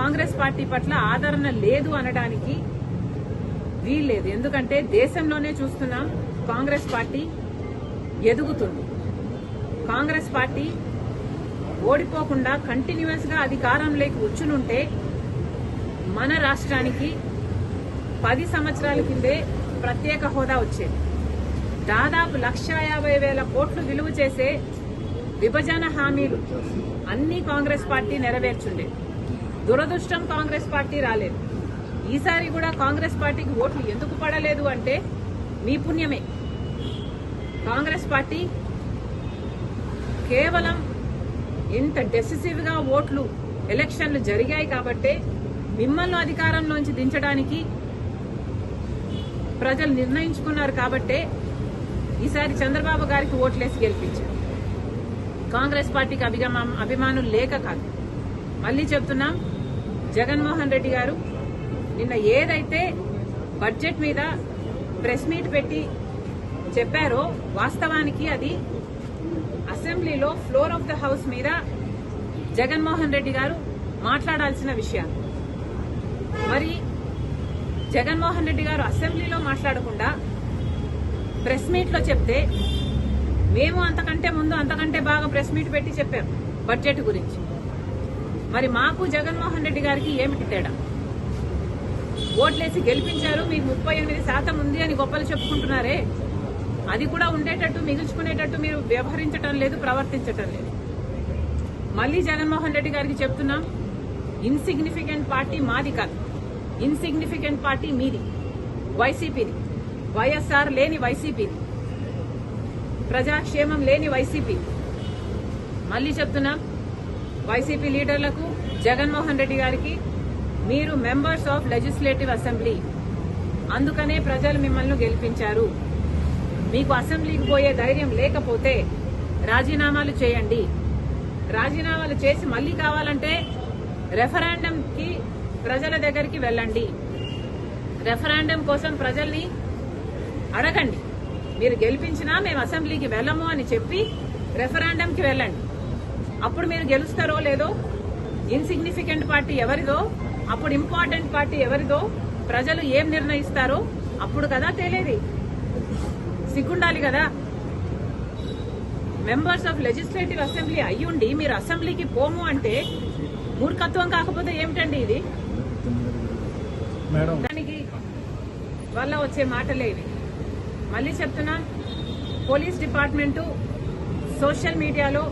Congress party పట్ల ఆదరణ లేదు అనడానికి వీల్లేదు. ఎందుకంటే దేశంలోనే చూస్తున్నాం కాంగ్రెస్ పార్టీ ఎదుగుతుంది. కాంగ్రెస్ పార్టీ ఓడిపోకుండా కంటిన్యూస్గా అధికారంలోకి వచ్చునుంటే మన రాష్ట్రానికి పది సంవత్సరాల కిందే ప్రత్యేక హోదా వచ్చేది. దాదాపు లక్ష యాభై వేల కోట్లు విలువ చేసే విభజన హామీలు అన్ని కాంగ్రెస్ పార్టీ నెరవేర్చుండే దురదృష్టం కాంగ్రెస్ పార్టీ రాలేదు. ఈసారి కూడా కాంగ్రెస్ పార్టీకి ఓట్లు ఎందుకు పడలేదు అంటే మీ పుణ్యమే కాంగ్రెస్ పార్టీ కేవలం ఇంత డెసిసివ్గా ఓట్లు ఎలక్షన్లు జరిగాయి కాబట్టే మిమ్మల్ని అధికారంలోంచి దించడానికి ప్రజలు నిర్ణయించుకున్నారు కాబట్టే ఈసారి చంద్రబాబు గారికి ఓట్లేసి గెలిపించారు. కాంగ్రెస్ పార్టీకి అభిగమ అభిమానులు లేక కాదు. మళ్ళీ చెప్తున్నాం జగన్మోహన్ రెడ్డి గారు నిన్న ఏదైతే బడ్జెట్ మీద ప్రెస్ మీట్ పెట్టి చెప్పారో వాస్తవానికి అది అసెంబ్లీలో ఫ్లోర్ ఆఫ్ ద హౌస్ మీద జగన్మోహన్ రెడ్డి గారు మాట్లాడాల్సిన విషయాలు. మరి జగన్మోహన్ రెడ్డి గారు అసెంబ్లీలో మాట్లాడకుండా ప్రెస్ మీట్లో చెప్తే మేము అంతకంటే ముందు అంతకంటే బాగా ప్రెస్ మీట్ పెట్టి చెప్పాం బడ్జెట్ గురించి. మరి మాకు జగన్మోహన్ రెడ్డి గారికి ఏమిటి తేడా? ఓట్లేసి గెలిపించారు మీకు ముప్పై ఎనిమిది శాతం ఉంది అని గొప్పలు చెప్పుకుంటున్నారే. అది కూడా ఉండేటట్టు మిగుల్చుకునేటట్టు మీరు వ్యవహరించటం లేదు ప్రవర్తించటం లేదు. మళ్ళీ జగన్మోహన్ రెడ్డి గారికి చెప్తున్నాం ఇన్సిగ్నిఫికెంట్ పార్టీ మాది కాదు. ఇన్సిగ్నిఫికెంట్ పార్టీ మీది వైసీపీది. వైఎస్ఆర్ లేని వైసీపీది ప్రజాక్షేమం లేని వైసీపీ. మళ్ళీ చెప్తున్నాం వైసీపీ లీడర్లకు జగన్మోహన్ రెడ్డి గారికి మీరు మెంబర్స్ ఆఫ్ లెజిస్లేటివ్ అసెంబ్లీ. అందుకనే ప్రజలు మిమ్మల్ని గెలిపించారు. మీకు అసెంబ్లీకి పోయే ధైర్యం లేకపోతే రాజీనామాలు చేయండి. రాజీనామాలు చేసి మళ్ళీ కావాలంటే రెఫరాండంకి ప్రజల దగ్గరికి వెళ్ళండి. రెఫరాండం కోసం ప్రజల్ని అడగండి. మీరు గెలిపించినా మేము అసెంబ్లీకి వెళ్ళము అని చెప్పి రెఫరాండంకి వెళ్ళండి. అప్పుడు మీరు గెలుస్తారో లేదో ఇన్సిగ్నిఫికెంట్ పార్టీ ఎవరిదో అప్పుడు ఇంపార్టెంట్ పార్టీ ఎవరిదో ప్రజలు ఏం నిర్ణయిస్తారో అప్పుడు కదా తేలేది. సిగ్గుండాలి కదా. మెంబర్స్ ఆఫ్ లెజిస్లేటివ్ అసెంబ్లీ అయ్యుండి మీరు అసెంబ్లీకి పోము అంటే మూర్ఖత్వం కాకపోతే ఏమిటండి ఇది? దానికి వల్ల వచ్చే మాటలే ఇవి. మళ్ళీ చెప్తున్నా పోలీస్ డిపార్ట్మెంటు సోషల్ మీడియాలో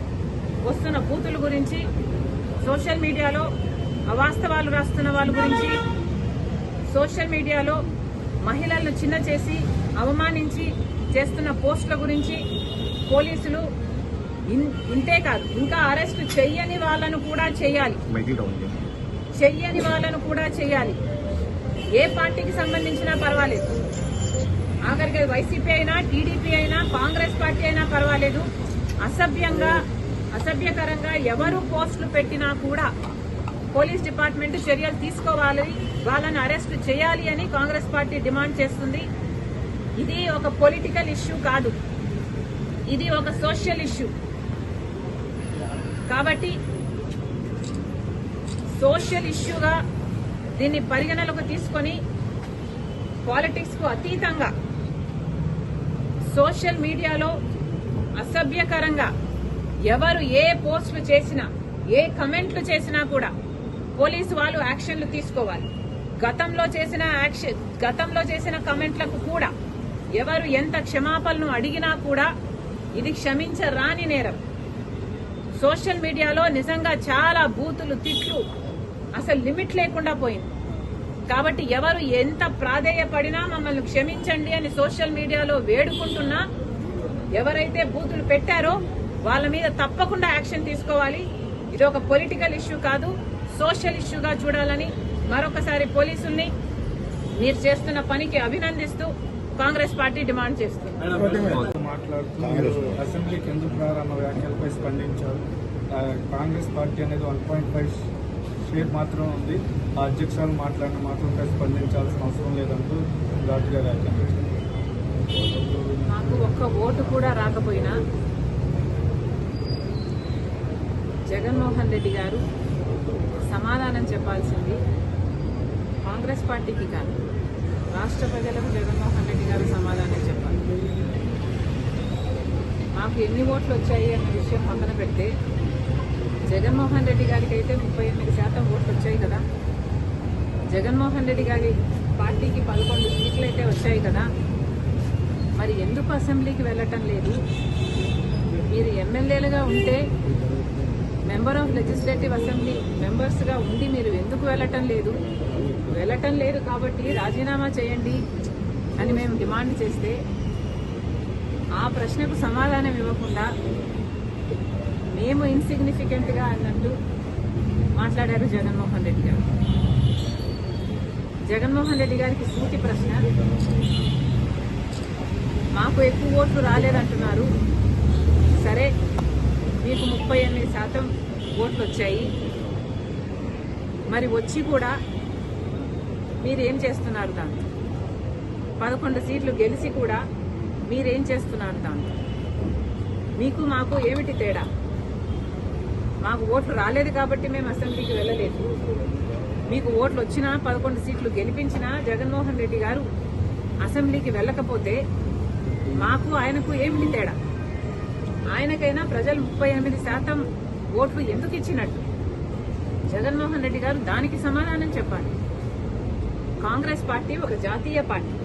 వస్తున్న బూతుల గురించి సోషల్ మీడియాలో అవాస్తవాలు రాస్తున్న వాళ్ళ గురించి సోషల్ మీడియాలో మహిళలను చిన్న చేసి అవమానించి చేస్తున్న పోస్టుల గురించి పోలీసులు ఇంతే కాదు ఇంకా అరెస్ట్ చెయ్యని వాళ్ళను కూడా చేయాలి. చెయ్యని వాళ్ళను కూడా చేయాలి. ఏ పార్టీకి సంబంధించినా పర్వాలేదు. ఆఖరికి వైసీపీ అయినా టీడీపీ అయినా కాంగ్రెస్ పార్టీ అయినా పర్వాలేదు. అసభ్యంగా అసభ్యకరంగా ఎవరు పోస్టులు పెట్టినా కూడా పోలీస్ డిపార్ట్మెంట్ చర్యలు తీసుకోవాలి వాళ్ళని అరెస్ట్ చేయాలి అని కాంగ్రెస్ పార్టీ డిమాండ్ చేస్తుంది. ఇది ఒక పొలిటికల్ ఇష్యూ కాదు. ఇది ఒక సోషల్ ఇష్యూ. కాబట్టి సోషల్ ఇష్యూగా దీన్ని పరిగణలోకి తీసుకొని పాలిటిక్స్కు అతీతంగా సోషల్ మీడియాలో అసభ్యకరంగా ఎవరు ఏ పోస్టులు చేసినా ఏ కమెంట్లు చేసినా కూడా పోలీసు వాళ్ళు యాక్షన్లు తీసుకోవాలి. గతంలో చేసిన యాక్షన్ గతంలో చేసిన కమెంట్లకు కూడా ఎవరు ఎంత క్షమాపణలు అడిగినా కూడా ఇది క్షమించరాని నేరం. సోషల్ మీడియాలో నిజంగా చాలా బూతులు తిట్లు అసలు లిమిట్ లేకుండా పోయింది. కాబట్టి ఎవరు ఎంత ప్రాధేయపడినా మమ్మల్ని క్షమించండి అని సోషల్ మీడియాలో వేడుకుంటున్నా ఎవరైతే బూతులు పెట్టారో వాళ్ళ మీద తప్పకుండా యాక్షన్ తీసుకోవాలి. ఇది ఒక పొలిటికల్ ఇష్యూ కాదు సోషల్ ఇష్యూగా చూడాలని మరొకసారి పోలీసుల్ని మీరు చేస్తున్న పనికి అభినందిస్తూ కాంగ్రెస్ పార్టీ డిమాండ్ చేస్తుంది. అసెంబ్లీకి ఎందుకు వ్యాఖ్యలపై స్పందించారు. కాంగ్రెస్ పార్టీ అనేది వన్ పాయింట్ ఫైవ్ షేర్ మాత్రం ఉంది. ఆ అధ్యక్షులు మాట్లాడిన మాత్రంపై స్పందించాల్సిన అవసరం లేదంటూ ఘాటుగా వ్యాఖ్యానించారు మాకు ఒక్క ఓటు కూడా రాకపోయినా జగన్మోహన్ రెడ్డి గారు సమాధానం చెప్పాల్సింది కాంగ్రెస్ పార్టీకి కాదు. రాష్ట్ర ప్రజలకు జగన్మోహన్ రెడ్డి గారు సమాధానం చెప్పాలి. మాకు ఎన్ని ఓట్లు వచ్చాయి అన్న విషయం పక్కన పెడితే జగన్మోహన్ రెడ్డి గారికి అయితే ముప్పై ఎనిమిది శాతం ఓట్లు వచ్చాయి కదా. జగన్మోహన్ రెడ్డి గారి పార్టీకి పదకొండు సీట్లు అయితే వచ్చాయి కదా. మరి ఎందుకు అసెంబ్లీకి వెళ్ళటం లేదు? మీరు ఎమ్మెల్యేలుగా ఉంటే మెంబర్ ఆఫ్ లెజిస్లేటివ్ అసెంబ్లీ మెంబర్స్గా ఉండి మీరు ఎందుకు వెళ్ళటం లేదు? వెళ్ళటం లేదు కాబట్టి రాజీనామా చేయండి అని మేము డిమాండ్ చేస్తే ఆ ప్రశ్నకు సమాధానం ఇవ్వకుండా మేము ఇన్సిగ్నిఫికెంట్గా అన్నట్టు మాట్లాడారు జగన్మోహన్ రెడ్డి గారు. జగన్మోహన్ రెడ్డి గారికి సూటి ప్రశ్న మాకు ఎక్కువ ఓట్లు రాలేదంటున్నారు. సరే మీకు ముప్పై ఎనిమిది శాతం ఓట్లు వచ్చాయి. మరి వచ్చి కూడా మీరేం చేస్తున్నారు దాంతో పదకొండు సీట్లు గెలిచి కూడా మీరేం చేస్తున్నారు దాంతో మీకు మాకు ఏమిటి తేడా? మాకు ఓట్లు రాలేదు కాబట్టి మేము అసెంబ్లీకి వెళ్ళలేదు. మీకు ఓట్లు వచ్చినా పదకొండు సీట్లు గెలిపించినా జగన్మోహన్ రెడ్డి గారు అసెంబ్లీకి వెళ్ళకపోతే మాకు ఆయనకు ఏమిటి తేడా? ఆయనకైనా ప్రజలు ముప్పై ఎనిమిది శాతం ఓట్లు ఎందుకు ఇచ్చినట్టు? జగన్మోహన్ రెడ్డి గారు దానికి సమాధానం చెప్పాలి. కాంగ్రెస్ పార్టీ ఒక జాతీయ పార్టీ.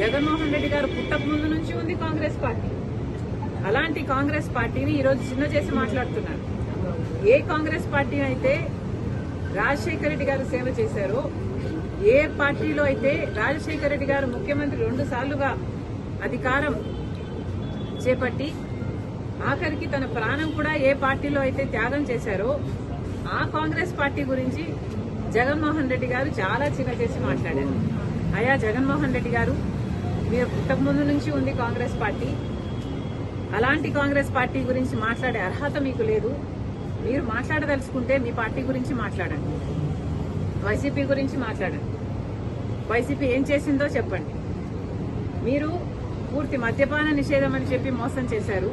జగన్మోహన్ రెడ్డి గారు పుట్టక ముందు నుంచి ఉంది కాంగ్రెస్ పార్టీ. అలాంటి కాంగ్రెస్ పార్టీని ఈరోజు చిన్న చేసి మాట్లాడుతున్నారు. ఏ కాంగ్రెస్ పార్టీ అయితే రాజశేఖర రెడ్డి గారు సేవ చేశారో ఏ పార్టీలో అయితే రాజశేఖర రెడ్డి గారు ముఖ్యమంత్రి రెండు సార్లుగా అధికారం చేపట్టి ఆఖరికి తన ప్రాణం కూడా ఏ పార్టీలో అయితే త్యాగం చేశారో ఆ కాంగ్రెస్ పార్టీ గురించి జగన్మోహన్ రెడ్డి గారు చాలా చిన్న చేసి మాట్లాడారు. అయా జగన్మోహన్ రెడ్డి గారు మీరు పుట్టక ముందు నుంచి ఉంది కాంగ్రెస్ పార్టీ. అలాంటి కాంగ్రెస్ పార్టీ గురించి మాట్లాడే అర్హత మీకు లేదు. మీరు మాట్లాడదలుచుకుంటే మీ పార్టీ గురించి మాట్లాడండి. వైసీపీ గురించి మాట్లాడండి. వైసీపీ ఏం చేసిందో చెప్పండి. మీరు పూర్తి మద్యపాన నిషేధం అని చెప్పి మోసం చేశారు.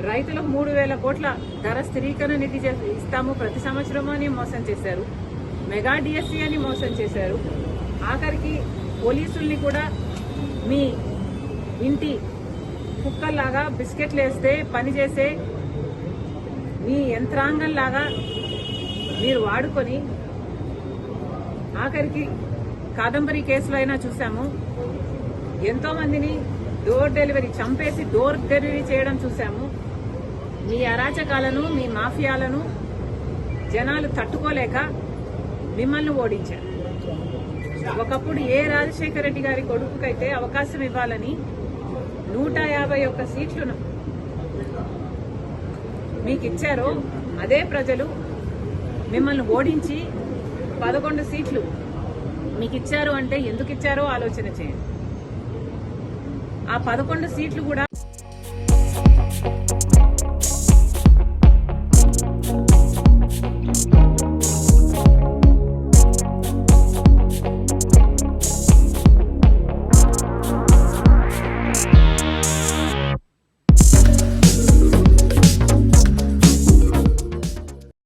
రైతులకు మూడు వేల కోట్ల ధర స్థిరీకరణ నిధి చే- ఇస్తాము ప్రతి సంవత్సరము అని మోసం చేశారు. మెగా డిఎస్సీ అని మోసం చేశారు. ఆఖరికి పోలీసుల్ని కూడా మీ ఇంటి కుక్కల్లాగా బిస్కెట్లు వేస్తే పనిచేసే మీ యంత్రాంగంలాగా మీరు వాడుకొని ఆఖరికి కాదంబరి కేసులో అయినా చూసాము ఎంతోమందిని డోర్ డెలివరీ చంపేసి డోర్ డెలివరీ చేయడం చూసాము మీ అరాచకాలను మీ మాఫియాలను జనాలు తట్టుకోలేక మిమ్మల్ని ఓడించారు. ఒకప్పుడు ఏ రాజశేఖర రెడ్డి గారి కొడుకుకైతే అవకాశం ఇవ్వాలని నూట యాభై ఒక్క సీట్లను మీకు ఇచ్చారో అదే ప్రజలు మిమ్మల్ని ఓడించి పదకొండు సీట్లు మీకు ఇచ్చారు అంటే ఎందుకు ఇచ్చారో ఆలోచన చేయండి. ఆ పదకొండు సీట్లు కూడా